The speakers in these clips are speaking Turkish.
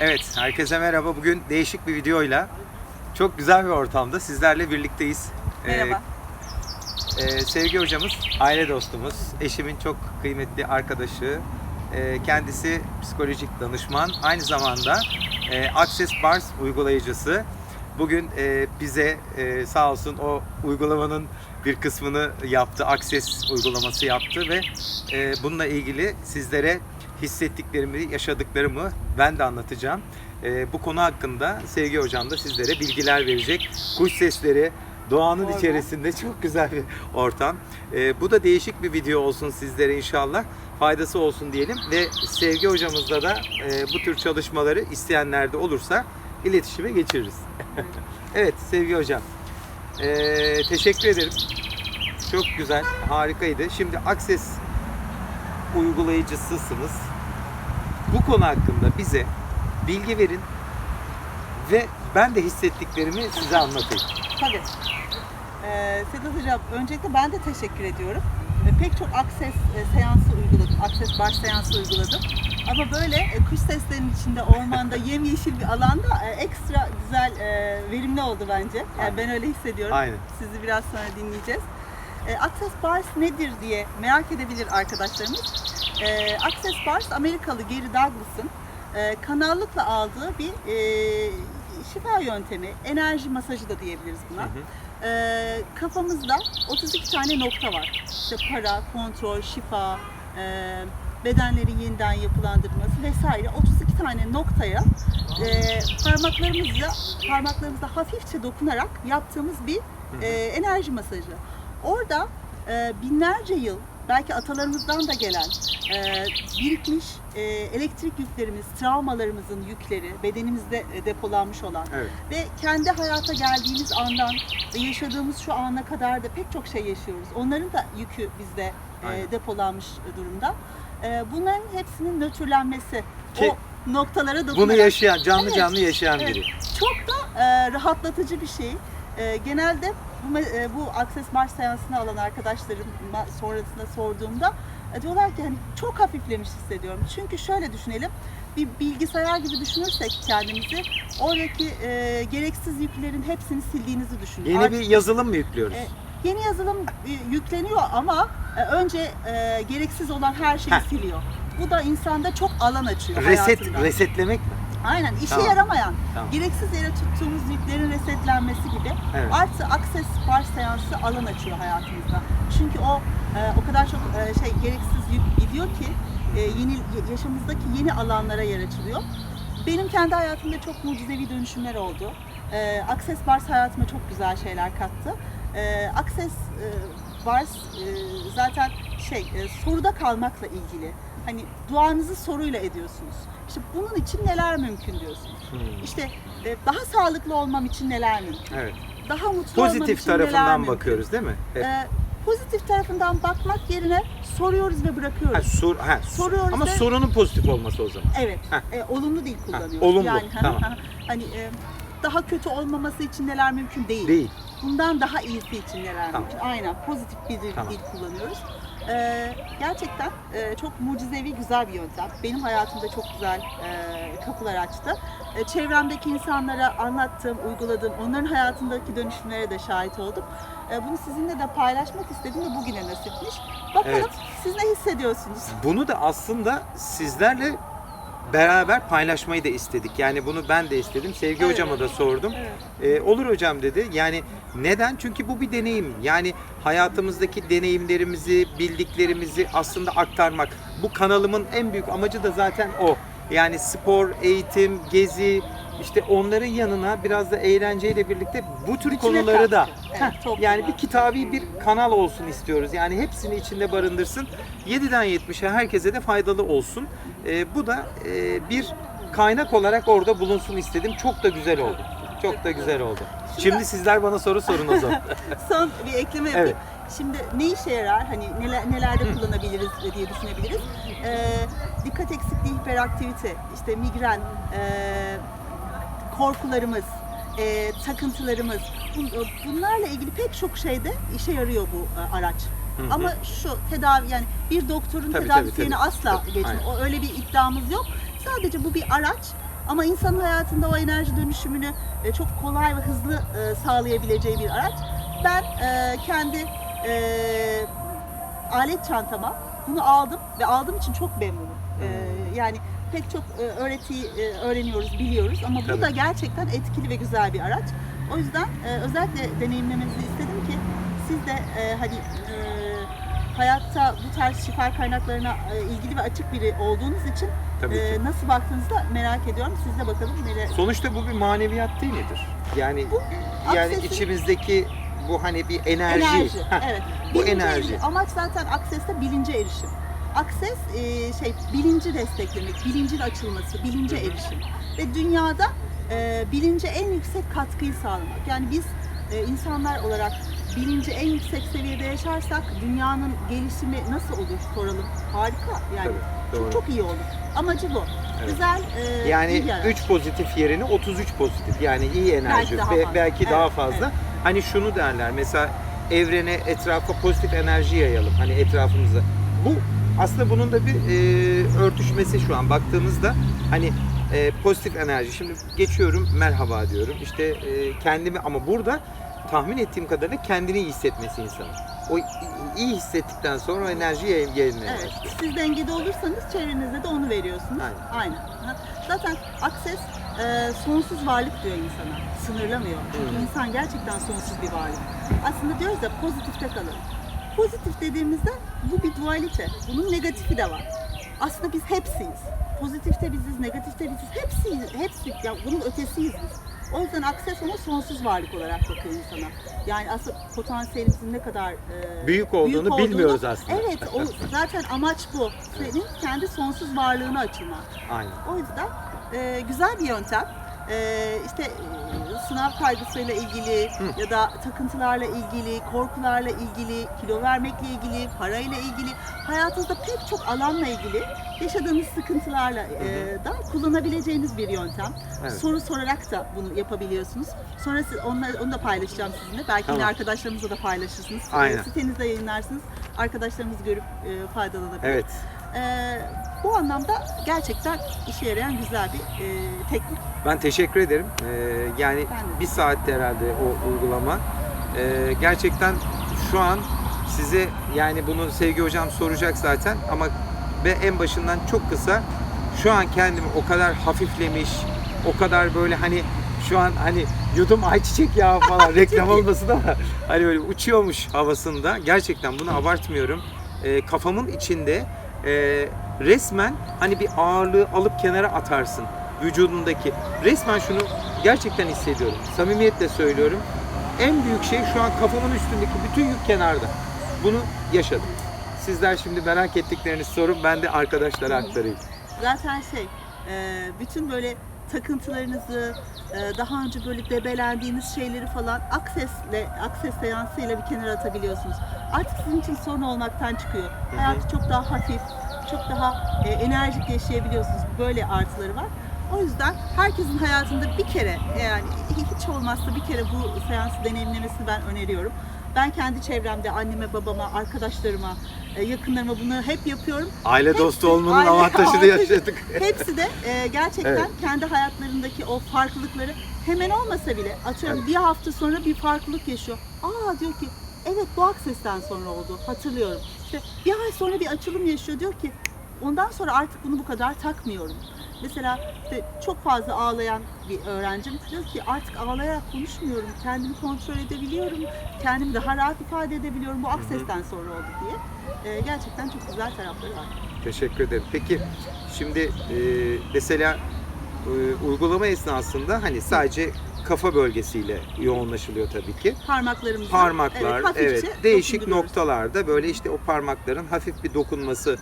Evet, herkese merhaba. Bugün değişik bir videoyla çok güzel bir ortamda sizlerle birlikteyiz. Ee, Merhaba. e, Sevgi hocamız, aile dostumuz, eşimin çok kıymetli arkadaşı. Ee, kendisi psikolojik danışman, aynı zamanda e, Access Bars uygulayıcısı. Bugün e, bize e, sağ olsun o uygulamanın bir kısmını yaptı, Access uygulaması yaptı ve e, bununla ilgili sizlere hissettiklerimi, yaşadıklarımı ben de anlatacağım. E, bu konu hakkında Sevgi Hocam da sizlere bilgiler verecek. Kuş sesleri, doğanın Orman. içerisinde çok güzel bir ortam. E, bu da değişik bir video olsun sizlere inşallah. Faydası olsun diyelim ve Sevgi Hocamızla da e, bu tür çalışmaları isteyenler de olursa iletişime geçiririz. evet Sevgi Hocam. e, teşekkür ederim. Çok güzel, harikaydı. Şimdi Access uygulayıcısısınız. Bu konu hakkında bize bilgi verin ve ben de hissettiklerimi size anlatayım. Tabii. Ee, Sedat Hocam, öncelikle ben de teşekkür ediyorum. Ee, pek çok akses e, seansı uyguladım, akses baş seansı uyguladım. Ama böyle e, kuş seslerinin içinde, ormanda, yemyeşil bir alanda e, ekstra güzel, e, verimli oldu bence. Yani Aynen. ben öyle hissediyorum. Aynen. Sizi biraz sonra dinleyeceğiz. E, Access Bars nedir diye merak edebilir arkadaşlarımız. E, Access Bars, Amerikalı Gary Douglas'ın e, kanallıkla aldığı bir e, şifa yöntemi, enerji masajı da diyebiliriz buna. Hı hı. E, kafamızda 32 tane nokta var. İşte para, kontrol, şifa, e, bedenlerin yeniden yapılandırılması vesaire 32 tane noktaya e, parmaklarımızla parmaklarımızla hafifçe dokunarak yaptığımız bir e, enerji masajı. Orada e, binlerce yıl belki atalarımızdan da gelen e, birikmiş e, elektrik yüklerimiz, travmalarımızın yükleri bedenimizde e, depolanmış olan Evet. ve kendi hayata geldiğimiz andan ve yaşadığımız şu ana kadar da pek çok şey yaşıyoruz. Onların da yükü bizde e, depolanmış durumda. E, bunların hepsinin nötrlenmesi, Ki o noktalara dokunarak Bunu yaşayan, canlı Evet, canlı yaşayan evet. biri. çok da e, rahatlatıcı bir şey. E, genelde bu, e, bu Access Bar seansını alan arkadaşlarım sonrasında sorduğumda e, diyorlar ki hani çok hafiflemiş hissediyorum. Çünkü şöyle düşünelim, bir bilgisayar gibi düşünürsek kendimizi, oradaki e, gereksiz yüklerin hepsini sildiğinizi düşünün. Yeni Artık- bir yazılım mı yüklüyoruz? e, yeni yazılım e, yükleniyor ama e, önce e, gereksiz olan her şeyi Heh. siliyor. Bu da insanda çok alan açıyor Reset, hayatında. resetlemek mi? Aynen işe Tamam. yaramayan, Tamam. gereksiz yere tuttuğumuz yüklerin resetlenmesi gibi Evet. artı akses bar seansı alan açıyor hayatımızda. Çünkü o e, o kadar çok e, şey gereksiz yük gidiyor ki e, yeni yaşamımızdaki yeni alanlara yer açılıyor. Benim kendi hayatımda çok mucizevi dönüşümler oldu. E, Access Bars hayatıma çok güzel şeyler kattı. E, Access e, Bars e, zaten şey e, soruda kalmakla ilgili. Hani duanızı soruyla ediyorsunuz. İşte bunun için neler mümkün diyorsunuz. Hmm. İşte e, daha sağlıklı olmam için neler mümkün? Evet. Daha mutlu olmam Pozitif için neler tarafından mümkün? bakıyoruz değil mi? Evet. E, pozitif tarafından bakmak yerine soruyoruz ve Ha, bırakıyoruz. sor, ha, soruyoruz ama ve- sorunun pozitif olması o zaman. Evet. E, olumlu dil kullanıyoruz. olumlu, Yani ha, tamam. ha, hani e, daha kötü olmaması için neler mümkün değil. Değil. Bundan daha iyisi için neler Tamam. mümkün. Aynen pozitif bir Tamam. dil kullanıyoruz. E, gerçekten e, çok mucizevi güzel bir yöntem. Benim hayatımda çok güzel e, kapılar açtı. E, çevremdeki insanlara anlattığım, uyguladığım, onların hayatındaki dönüşümlere de şahit oldum. E, bunu sizinle de paylaşmak istedim ve bugüne nasipmiş. Bakalım Evet. siz ne hissediyorsunuz? Bunu da aslında sizlerle beraber paylaşmayı da istedik. Yani bunu ben de istedim. Sevgi Evet. hocama da sordum. Evet. Ee, olur hocam dedi. Yani neden? Çünkü bu bir deneyim. Yani hayatımızdaki deneyimlerimizi, bildiklerimizi aslında aktarmak. Bu kanalımın en büyük amacı da zaten o. Yani spor, eğitim, gezi, işte onların yanına biraz da eğlenceyle birlikte bu tür konuları da. Evet, Heh, yani bir kitabi bir kanal olsun istiyoruz. Yani hepsini içinde barındırsın. 7'den 70'e herkese de faydalı olsun. Ee, bu da e, bir kaynak olarak orada bulunsun istedim. Çok da güzel oldu. Çok da güzel oldu. Şimdi sizler bana soru sorun o zaman. Son bir ekleme yapayım. Evet. Şimdi ne işe yarar? Hani neler, nelerde kullanabiliriz diye düşünebiliriz. Ee, dikkat eksikliği, hiperaktivite, işte migren, e, korkularımız, e, takıntılarımız. bun- Bunlarla ilgili pek çok şeyde işe yarıyor bu e, araç. hı. Ama şu tedavi yani bir doktorun Tabii, tedavisi tabii, asla Tabii, geçmiyor. aynen. O öyle bir iddiamız yok. Sadece bu bir araç Ama insanın hayatında o enerji dönüşümünü e, çok kolay ve hızlı e, sağlayabileceği bir araç. Ben e, kendi e, alet çantama bunu aldım ve aldığım için çok memnunum. E, yani pek çok e, öğretiyi e, öğreniyoruz, biliyoruz ama Tabii. bu da gerçekten etkili ve güzel bir araç. O yüzden e, özellikle deneyimlemenizi istedim ki siz de hani hayatta bu tarz şifa kaynaklarına ilgili ve açık biri olduğunuz için e, nasıl baktığınızı da merak ediyorum. Siz de bakalım neler. Sonuçta bu bir maneviyat değil midir? Yani Bu yani aksesin- içimizdeki bu hani bir enerji. Enerji. Heh, evet. bu Bilince enerji. erişim. Amaç zaten Access'te bilince erişim. Access e, şey bilinci desteklemek, bilincin açılması, bilince erişim. Ve dünyada e, bilince en yüksek katkıyı sağlamak. Yani biz e, insanlar olarak bilinci en yüksek seviyede yaşarsak dünyanın gelişimi nasıl olur soralım. Harika yani. Tabii, doğru. Çok, çok iyi olur. Amacı bu. Evet. Güzel, e, Yani bir araç. 3 pozitif yerine 33 pozitif. Yani iyi enerji daha ve fazla. belki Evet, daha fazla. evet. Hani şunu derler mesela evrene, etrafa pozitif enerji yayalım hani etrafımıza. Bu aslında bunun da bir e, örtüşmesi şu an baktığımızda hani e, pozitif enerji. Şimdi geçiyorum merhaba diyorum. İşte e, kendimi ama burada tahmin ettiğim kadarıyla kendini iyi hissetmesi insanın. O iyi hissettikten sonra o enerji yayılmaya Evet, başlıyor. siz dengede olursanız çevrenizde de onu veriyorsunuz. Aynen. Aynen. Zaten Access e, sonsuz varlık diyor insana. Sınırlamıyor. Çünkü Hı. insan gerçekten sonsuz bir varlık. Aslında diyoruz ya pozitifte kalın. Pozitif dediğimizde bu bir dualite. Bunun negatifi de var. Aslında biz hepsiyiz. Pozitifte biziz, negatifte biziz. Hepsiyiz. Hepsi. Ya bunun ötesiyiz biz. O yüzden Access ona sonsuz varlık olarak bakıyor insana. Yani aslında potansiyelimizin ne kadar e, Büyük olduğunu bilmiyoruz aslında. Evet, o zaten amaç bu. Senin kendi sonsuz varlığına açılmak. Aynen. O yüzden e, güzel bir yöntem. E, işte e, sınav kaygısıyla ilgili Hı. ya da takıntılarla ilgili, korkularla ilgili, kilo vermekle ilgili, parayla ilgili, hayatınızda pek çok alanla ilgili yaşadığınız sıkıntılarla e, da kullanabileceğiniz bir yöntem. Evet. Soru sorarak da bunu yapabiliyorsunuz. Sonra siz onları, onu da paylaşacağım sizinle. Belki yine Tamam. arkadaşlarınızla da paylaşırsınız. Aynen. E, Sitenizde yayınlarsınız. Arkadaşlarımız görüp e, faydalanabilir. Evet. Ee, bu anlamda gerçekten işe yarayan güzel bir e, teknik. Ben teşekkür ederim. Ee, yani bir saatte herhalde o uygulama. Ee, gerçekten şu an size yani bunu Sevgi Hocam soracak zaten ama ve en başından çok kısa şu an kendimi o kadar hafiflemiş, o kadar böyle hani şu an hani yudum ayçiçek yağı falan reklam olmasın ama hani böyle uçuyormuş havasında. Gerçekten bunu abartmıyorum. Ee, kafamın içinde e, resmen hani bir ağırlığı alıp kenara atarsın vücudundaki. Resmen şunu gerçekten hissediyorum. Samimiyetle söylüyorum. En büyük şey şu an kafamın üstündeki bütün yük kenarda. Bunu yaşadım. Sizler şimdi merak ettiklerinizi sorun ben de arkadaşlara aktarayım. Zaten şey, e, bütün böyle takıntılarınızı, e, daha önce böyle debelendiğiniz şeyleri falan Access'le, Access seansıyla bir kenara atabiliyorsunuz. Artık sizin için sorun olmaktan çıkıyor. Hayatı çok daha hafif, çok daha e, enerjik yaşayabiliyorsunuz. Böyle artıları var. O yüzden herkesin hayatında bir kere yani hiç olmazsa bir kere bu seansı deneyimlemesini ben öneriyorum. Ben kendi çevremde anneme, babama, arkadaşlarıma, e, yakınlarıma bunları hep yapıyorum. Aile Hepsi- dostu olmanın aile- avantajını avantajı- yaşadık. Hepsi de e, gerçekten Evet. kendi hayatlarındaki o farklılıkları hemen olmasa bile atıyorum Evet. bir hafta sonra bir farklılık yaşıyor. Aa diyor ki evet bu aksesten sonra oldu hatırlıyorum. İşte bir ay sonra bir açılım yaşıyor diyor ki ondan sonra artık bunu bu kadar takmıyorum. Mesela işte çok fazla ağlayan bir öğrencim diyor ki artık ağlayarak konuşmuyorum, kendimi kontrol edebiliyorum, kendimi daha rahat ifade edebiliyorum bu aksesten sonra oldu diye. E, gerçekten çok güzel tarafları var. Teşekkür ederim. Peki şimdi e, mesela e, uygulama esnasında hani sadece kafa bölgesiyle yoğunlaşılıyor tabii ki. Parmaklarımızla Parmaklar, hafifçe evet, değişik noktalarda böyle işte o parmakların hafif bir dokunması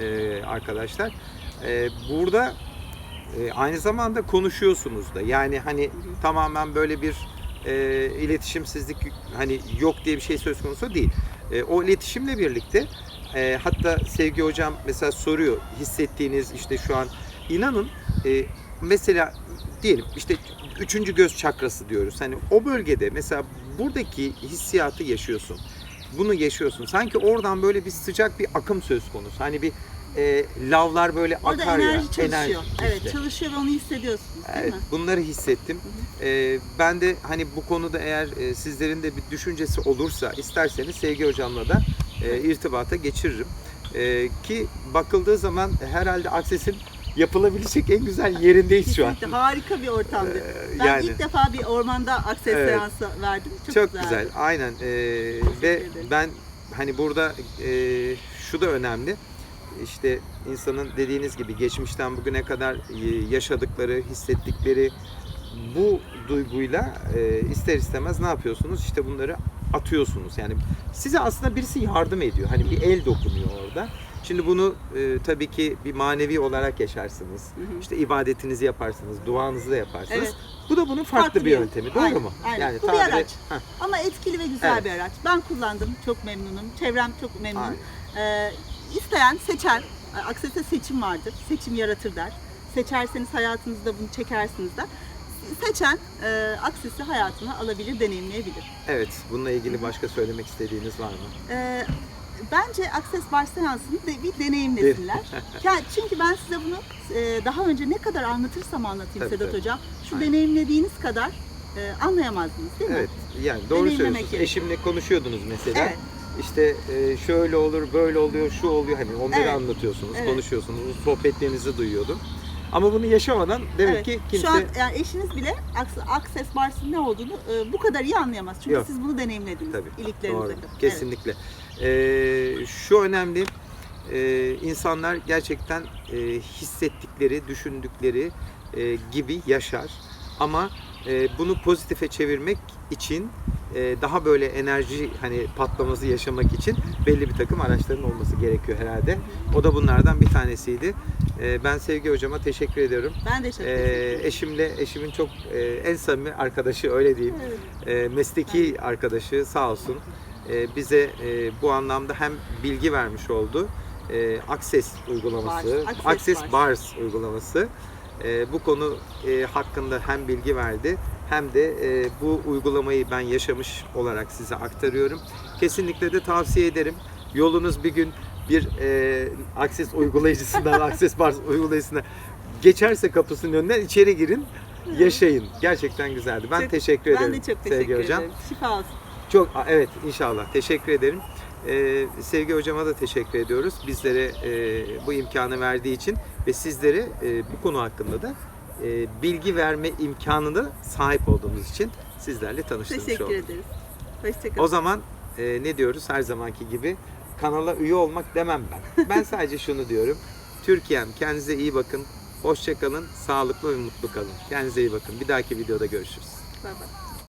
e, arkadaşlar. E, burada e, aynı zamanda konuşuyorsunuz da. Yani hani hı. tamamen böyle bir e, iletişimsizlik hani yok diye bir şey söz konusu değil. E, o iletişimle birlikte e, hatta Sevgi Hocam mesela soruyor hissettiğiniz işte şu an inanın e, mesela diyelim işte üçüncü göz çakrası diyoruz. Hani o bölgede mesela buradaki hissiyatı yaşıyorsun. Bunu yaşıyorsun. Sanki oradan böyle bir sıcak bir akım söz konusu. Hani bir e, lavlar böyle Orada akar enerji ya. çalışıyor. enerji evet işte. çalışıyor ve onu hissediyorsunuz değil Evet, mi? bunları hissettim. Ee, ben de hani bu konuda eğer e, sizlerin de bir düşüncesi olursa isterseniz Sevgi Hocam'la da e, irtibata geçiririm. E, ki bakıldığı zaman herhalde Akses'in yapılabilecek en güzel yerindeyiz şu an. Kesinlikle harika bir ortamdı. Ee, Ben yani ilk defa bir ormanda akses Evet. seansı verdim. Çok, çok güzeldi. güzel, aynen. Ee, ve ben hani burada e, şu da önemli. İşte insanın dediğiniz gibi geçmişten bugüne kadar e, yaşadıkları, hissettikleri bu duyguyla e, ister istemez ne yapıyorsunuz? İşte bunları atıyorsunuz. Yani size aslında birisi yardım ediyor. Hani bir el dokunuyor orada. Şimdi bunu e, tabii ki bir manevi olarak yaşarsınız. Hı hı. İşte ibadetinizi yaparsınız, duanızı da yaparsınız. Evet. Bu da bunun farklı, Farklı bir bir yöntemi. Doğru Aynen, mu? aynen. Bu bir tabiri- araç. Heh, Ama etkili ve güzel Evet. bir araç. Ben kullandım. Çok memnunum. Çevrem çok memnun. aynen. Ee, isteyen seçer. Akses'te seçim vardır. Seçim yaratır der. Seçerseniz hayatınızda bunu çekersiniz der. Seçen e, Akses'i hayatına alabilir, deneyimleyebilir. Evet, bununla ilgili başka söylemek istediğiniz var mı? Ee, bence Access Bar seansını de, bir deneyimlesinler. yani çünkü ben size bunu e, daha önce ne kadar anlatırsam anlatayım Tabii, Sedat tabii. Hocam, şu Aynen. deneyimlediğiniz kadar e, anlayamazdınız değil mi? Evet, yani doğru söylüyorsunuz. gerekiyor. Eşimle konuşuyordunuz mesela. Evet. İşte e, şöyle olur, böyle oluyor, şu oluyor. Hani onları Evet. anlatıyorsunuz, Evet. konuşuyorsunuz. Sohbetlerinizi duyuyordum. Ama bunu yaşamadan demek Evet. ki kimse Şu an yani eşiniz bile Access Bars'ın ne olduğunu e, bu kadar iyi anlayamaz. Çünkü Yok. siz bunu deneyimlediniz. Tabii. iliklerinize Doğru. kadar. Kesinlikle. Ee, şu önemli. Ee, insanlar gerçekten e, hissettikleri, düşündükleri e, gibi yaşar. Ama e, bunu pozitife çevirmek için e, daha böyle enerji hani patlaması yaşamak için belli bir takım araçların olması gerekiyor herhalde. O da bunlardan bir tanesiydi. E, ben Sevgi hocama teşekkür ediyorum. Evet. Ben de çok E, teşekkür ederim. eşimle eşimin çok e, en samimi arkadaşı öyle diyeyim Evet. e, mesleki arkadaşı sağ olsun e, bize e, bu anlamda hem bilgi vermiş oldu. E, Access uygulaması, Bars, Access Access, Bars. Bars uygulaması e, bu konu e, hakkında hem bilgi verdi hem de e, bu uygulamayı ben yaşamış olarak size aktarıyorum. Kesinlikle de tavsiye ederim. Yolunuz bir gün bir e, Access uygulayıcısından, Access Bars uygulayıcısına geçerse kapısının önünden içeri girin, yaşayın. Gerçekten güzeldi. Ben Çok- teşekkür ederim. Ben de çok Sevgi teşekkür hocam. ederim. Şifa olsun. Çok evet inşallah teşekkür ederim. Ee, Sevgi hocama da teşekkür ediyoruz. Bizlere e, bu imkanı verdiği için ve sizlere e, bu konu hakkında da e, bilgi verme imkanına sahip olduğumuz için sizlerle tanıştırmış Teşekkür olduk. ederiz. Hoşçakalın. O zaman e, ne diyoruz her zamanki gibi kanala üye olmak demem ben. Ben sadece şunu diyorum. Türkiye'm kendinize iyi bakın. Hoşça kalın, sağlıklı ve mutlu kalın. Kendinize iyi bakın. Bir dahaki videoda görüşürüz. Bay bay.